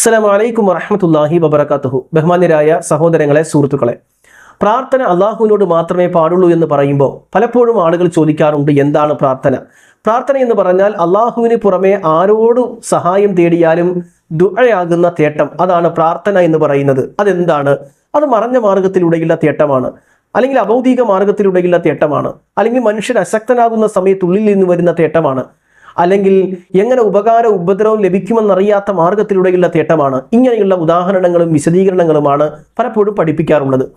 അസ്സലാമു അലൈക്കും വറഹമത്തല്ലാഹി വബർക്കാത്തുഹു ബഹ്മാന്യരായ സഹോദരങ്ങളെ സുഹൃത്തുക്കളെ പ്രാർത്ഥന അള്ളാഹുവിനോട് മാത്രമേ പാടുള്ളൂ എന്ന് പറയുമ്പോൾ പലപ്പോഴും ആളുകൾ ചോദിക്കാറുണ്ട് എന്താണ് പ്രാർത്ഥന? പ്രാർത്ഥന എന്ന് പറഞ്ഞാൽ അള്ളാഹുവിന് പുറമെ ആരോടും സഹായം തേടിയാലും ദുഴയാകുന്ന തേട്ടം. അതാണ് പ്രാർത്ഥന എന്ന് പറയുന്നത്. അതെന്താണ്? അത് മറഞ്ഞ മാർഗത്തിലൂടെയുള്ള തേട്ടമാണ്. അല്ലെങ്കിൽ അഭൗതിക മാർഗത്തിലൂടെയുള്ള തേട്ടമാണ്. അല്ലെങ്കിൽ മനുഷ്യൻ അശക്തനാകുന്ന സമയത്തുള്ളിൽ നിന്ന് വരുന്ന തേട്ടമാണ്. അല്ലെങ്കിൽ എങ്ങനെ ഉപകാര ഉപദ്രവം ലഭിക്കുമെന്നറിയാത്ത മാർഗത്തിലൂടെയുള്ള തേട്ടമാണ്. ഇങ്ങനെയുള്ള ഉദാഹരണങ്ങളും വിശദീകരണങ്ങളുമാണ് പലപ്പോഴും പഠിപ്പിക്കാറുള്ളത്.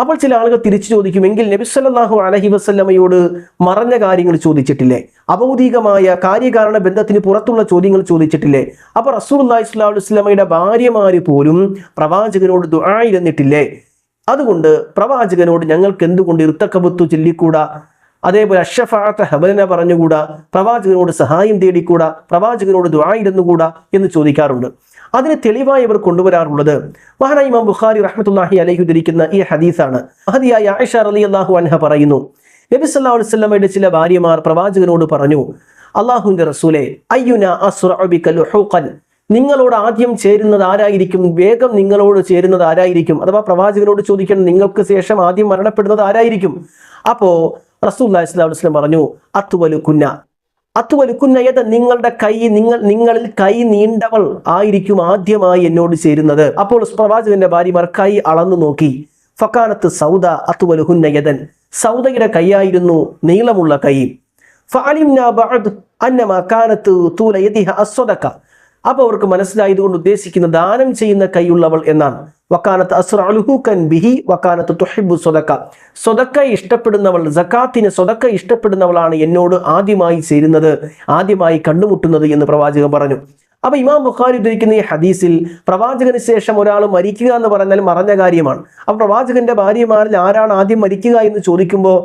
അപ്പോൾ ചില ആളുകൾ തിരിച്ചു ചോദിക്കും എങ്കിൽ നബിസ്വല്ലാഹു അലഹി വസ്ല്ലമയോട് മറഞ്ഞ കാര്യങ്ങൾ ചോദിച്ചിട്ടില്ലേ? അഭൗതികമായ കാര്യകാരണ ബന്ധത്തിന് പുറത്തുള്ള ചോദ്യങ്ങൾ ചോദിച്ചിട്ടില്ലേ? അപ്പോൾ റസൂൽ അള്ളാഹി സ്വലാഹു വസ്ലമയുടെ ഭാര്യമാര് പോലും പ്രവാചകനോട് ദുആയിരുന്നിട്ടില്ലേ അതുകൊണ്ട് പ്രവാചകനോട് ഞങ്ങൾക്ക് എന്തുകൊണ്ട് ഇർത്തക്കബത്തു ചൊല്ലിക്കൂടാ? അതേപോലെ അഷഫാത്ത ഹബലിനെ പറഞ്ഞുകൂടാ? പ്രവാചകനോട് സഹായം തേടിക്കൂടാ? പ്രവാചകനോട് ദ്വായിരുന്നുകൂടാ എന്ന് ചോദിക്കാറുണ്ട്. അതിന് തെളിവായി ഇവർ കൊണ്ടുവരാറുള്ളത് മഹാനായി ഇമാം ബുഖാരി റഹ്മത്തുല്ലാഹി അലഹി ഉദ്ധരിക്കുന്ന ഈ ഹദീസാണ്. ഹദിയായി ആയിഷ അലി അള്ളാഹു അൻഹ പറയുന്നു നബി സല്ലാഹു അലുസല്ലമ്മയുടെ ചില ഭാര്യമാർ പ്രവാചകനോട് പറഞ്ഞു അള്ളാഹുവിന്റെ റസൂലെ അയ്യുന നിങ്ങളോട് ആദ്യം ചേരുന്നത് ആരായിരിക്കും? വേഗം നിങ്ങളോട് ചേരുന്നത് ആരായിരിക്കും? അഥവാ പ്രവാചകനോട് ചോദിക്കണം നിങ്ങൾക്ക് ശേഷം ആദ്യം മരണപ്പെടുന്നത് ആരായിരിക്കും? അപ്പോ റസൂല്ലാ വസ്ലം പറഞ്ഞു അത്തുവലുക്കുന്ന അത്തുവലുക്കുന്ന ഏത്? നിങ്ങളുടെ കൈ നിങ്ങൾ നിങ്ങളിൽ കൈ നീണ്ടവൾ ആയിരിക്കും ആദ്യമായി എന്നോട് ചേരുന്നത്. അപ്പോൾ പ്രവാചകന്റെ ഭാര്യമാർ കൈ അളന്നു നോക്കി. ഫക്കാനത്ത് സൗദ അത്തുവലുഹുന്ന യതൻ സൗദയുടെ കൈയായിരുന്നു നീളമുള്ള കൈ. അപ്പൊ അവർക്ക് മനസ്സിലായതുകൊണ്ട് ഉദ്ദേശിക്കുന്ന ദാനം ചെയ്യുന്ന കൈയുള്ളവൾ എന്നാണ്. വക്കാനത്ത് അസ്രഅലുഹുക്കൻ ബിഹി വക്കാനത്ത് തുഹിബു സ്വതക്ക സ്വതക്ക ഇഷ്ടപ്പെടുന്നവൾ സക്കാത്തിന് സ്വതക്ക ഇഷ്ടപ്പെടുന്നവളാണ് എന്നോട് ആദ്യമായി ചേരുന്നത് ആദ്യമായി കണ്ടുമുട്ടുന്നത് എന്ന് പ്രവാചകൻ പറഞ്ഞു. അപ്പൊ ഇമാം ബുഖാരി ഉദ്ധരിക്കുന്ന ഈ ഹദീസിൽ പ്രവാചകന് ശേഷം ഒരാൾ മരിക്കുക എന്ന് പറഞ്ഞാൽ മറഞ്ഞ കാര്യമാണ്. അപ്പൊ പ്രവാചകന്റെ ഭാര്യമാരിൽ ആരാണ് ആദ്യം മരിക്കുക എന്ന് ചോദിക്കുമ്പോൾ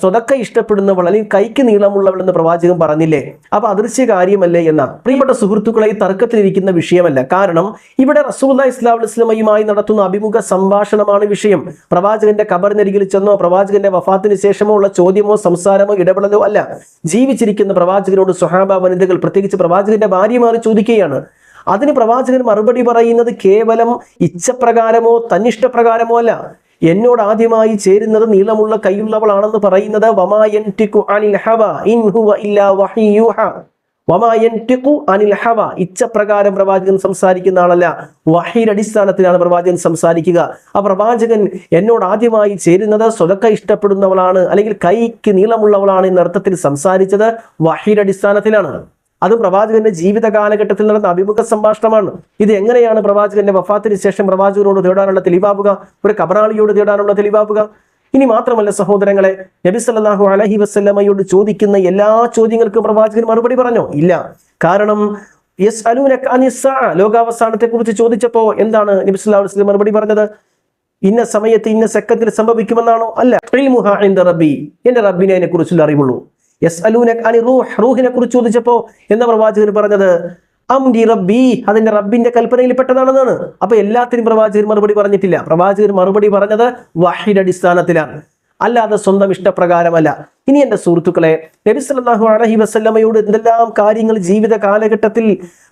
സ്വതക്ക ഇഷ്ടപ്പെടുന്നവൾ അല്ലെങ്കിൽ കൈക്ക് നീളമുള്ളവൾ എന്ന് പ്രവാചകൻ പറഞ്ഞില്ലേ? അപ്പൊ അദൃശ്യ കാര്യമല്ലേ എന്ന പ്രിയപ്പെട്ട സുഹൃത്തുക്കളെ ഈ തർക്കത്തിലിരിക്കുന്ന വിഷയമല്ല. കാരണം ഇവിടെ റസൂല്ല ഇസ്ലാം ഇസ്ലമയുമായി നടത്തുന്ന അഭിമുഖ സംഭാഷണമാണ് വിഷയം. പ്രവാചകന്റെ കബറിനരികിൽ ചെന്നോ പ്രവാചകന്റെ വഫാത്തിന് ശേഷമോ ഉള്ള ചോദ്യമോ സംസാരമോ ഇടപെടലോ അല്ല. ജീവിച്ചിരിക്കുന്ന പ്രവാചകനോട് സ്വഹാബ വനിതകൾ പ്രത്യേകിച്ച് പ്രവാചകന്റെ ഭാര്യമാർ ചോദിക്കും ചോദിക്കുകയാണ് അതിന് പ്രവാചകൻ മറുപടി പറയുന്നത് കേവലം ഇച്ഛപ്രകാരമോ തന്നിഷ്ടപ്രകാരമോ അല്ല. എന്നോട് ആദ്യമായി ചേരുന്നത് നീളമുള്ള കൈയുള്ളവളാണെന്ന് പറയുന്നത് ഇച്ഛപ്രകാരം പ്രവാചകൻ സംസാരിക്കുന്ന ആളല്ല. വഹീർ അടിസ്ഥാനത്തിലാണ് പ്രവാചകൻ സംസാരിക്കുക. ആ പ്രവാചകൻ എന്നോട് ആദ്യമായി ചേരുന്നത് സ്വതക്ക ഇഷ്ടപ്പെടുന്നവളാണ് അല്ലെങ്കിൽ കൈക്ക് നീളമുള്ളവളാണ് എന്ന അർത്ഥത്തിൽ സംസാരിച്ചത് വഹീർ അടിസ്ഥാനത്തിലാണ്. അതും പ്രവാചകന്റെ ജീവിത കാലഘട്ടത്തിൽ നടന്ന അഭിമുഖ സംഭാഷണമാണ്. ഇത് എങ്ങനെയാണ് പ്രവാചകന്റെ വഫാത്തിന് ശേഷം പ്രവാചകനോട് തേടാനുള്ള തെളിവാവുക ഒരു കബറാളിയോട് തേടാനുള്ള തെളിവാവുക ഇനി മാത്രമല്ല സഹോദരങ്ങളെ നബി സല്ലാഹു അലഹി വസ്ലമയോട് ചോദിക്കുന്ന എല്ലാ ചോദ്യങ്ങൾക്കും പ്രവാചകൻ മറുപടി പറഞ്ഞോ? ഇല്ല. കാരണം യെസ് ലോകാവസാനത്തെ കുറിച്ച് ചോദിച്ചപ്പോ എന്താണ് നബി സല്ലാഹു വസ്ലം മറുപടി പറഞ്ഞത്? ഇന്ന സമയത്ത് ഇന്ന സെക്കൻഡിൽ സംഭവിക്കുമെന്നാണോ? അല്ല. റബ്ബി. എന്റെ റബ്ബിനെ അതിനെ കുറിച്ചുള്ള അറിവുള്ളൂ. യെസ് അലൂനക് അനി റൂഹ് റൂഹിനെ കുറിച്ച് ചോദിച്ചപ്പോ എന്ന പ്രവാചകൻ പറഞ്ഞത് അംരി റബ്ബി അതിന്റെ റബ്ബിന്റെ കൽപ്പനയിൽ പെട്ടതാണെന്നാണ്. അപ്പൊ എല്ലാത്തിനും പ്രവാചകൻ മറുപടി പറഞ്ഞിട്ടില്ല. പ്രവാചകൻ മറുപടി പറഞ്ഞത് വഹിയുടെ അടിസ്ഥാനത്തിലാണ്. അല്ലാതെ സ്വന്തം ഇഷ്ടപ്രകാരമല്ല. ഇനി എന്റെ സുഹൃത്തുക്കളെ നബി സല്ലല്ലാഹു അലൈഹി വസല്ലമയോട് എന്തെല്ലാം കാര്യങ്ങൾ ജീവിത കാലഘട്ടത്തിൽ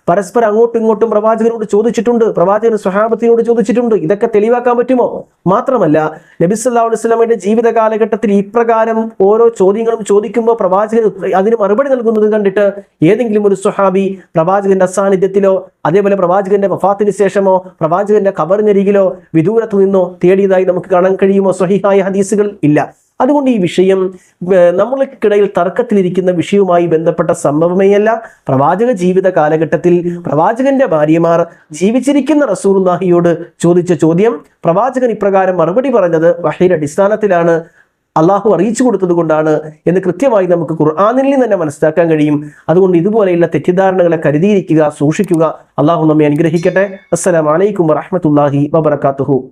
പരസ്പരം അങ്ങോട്ടും ഇങ്ങോട്ടും പ്രവാചകനോട് ചോദിച്ചിട്ടുണ്ട് പ്രവാചകൻ സ്വഹാബത്തിനോട് ചോദിച്ചിട്ടുണ്ട് ഇതൊക്കെ തെളിവാക്കാൻ പറ്റുമോ? മാത്രമല്ല നബി സല്ലല്ലാഹു അലൈഹി വസല്ലമയുടെ ജീവിത കാലഘട്ടത്തിൽ ഇപ്രകാരം ഓരോ ചോദ്യങ്ങളും ചോദിക്കുമ്പോൾ പ്രവാചകൻ അതിന് മറുപടി നൽകുന്നത് കണ്ടിട്ട് ഏതെങ്കിലും ഒരു സ്വഹാബി പ്രവാചകന്റെ അസാന്നിധ്യത്തിലോ അതേപോലെ പ്രവാചകന്റെ വഫാത്തിന് ശേഷമോ പ്രവാചകന്റെ കബറിനരികിലോ വിദൂരത്തു നിന്നോ തേടിയതായി നമുക്ക് കാണാൻ കഴിയുമോ? സ്വഹിഹായ ഹദീസുകൾ ഇല്ല. അതുകൊണ്ട് ഈ വിഷയം നമ്മൾക്കിടയിൽ തർക്കത്തിലിരിക്കുന്ന വിഷയവുമായി ബന്ധപ്പെട്ട സംഭവമേയല്ല. പ്രവാചക ജീവിത കാലഘട്ടത്തിൽ പ്രവാചകന്റെ ഭാര്യമാർ ജീവിച്ചിരിക്കുന്ന റസൂർനാഹിയോട് ചോദിച്ച ചോദ്യം. പ്രവാചകൻ ഇപ്രകാരം മറുപടി പറഞ്ഞത് വഹീർ അടിസ്ഥാനത്തിലാണ്. അള്ളാഹു അറിയിച്ചു കൊടുത്തത് കൊണ്ടാണ് എന്ന് കൃത്യമായി നമുക്ക് ഖുർആാനിൽ നിന്ന് തന്നെ മനസ്സിലാക്കാൻ കഴിയും. അതുകൊണ്ട് ഇതുപോലെയുള്ള തെറ്റിദ്ധാരണകളെ കരുതിയിരിക്കുക സൂക്ഷിക്കുക. അള്ളാഹു നമ്മെ അനുഗ്രഹിക്കട്ടെ. അസ്സലാമലൈക്കും വറഹമത്തല്ലാഹി വബർക്കാത്തുഹു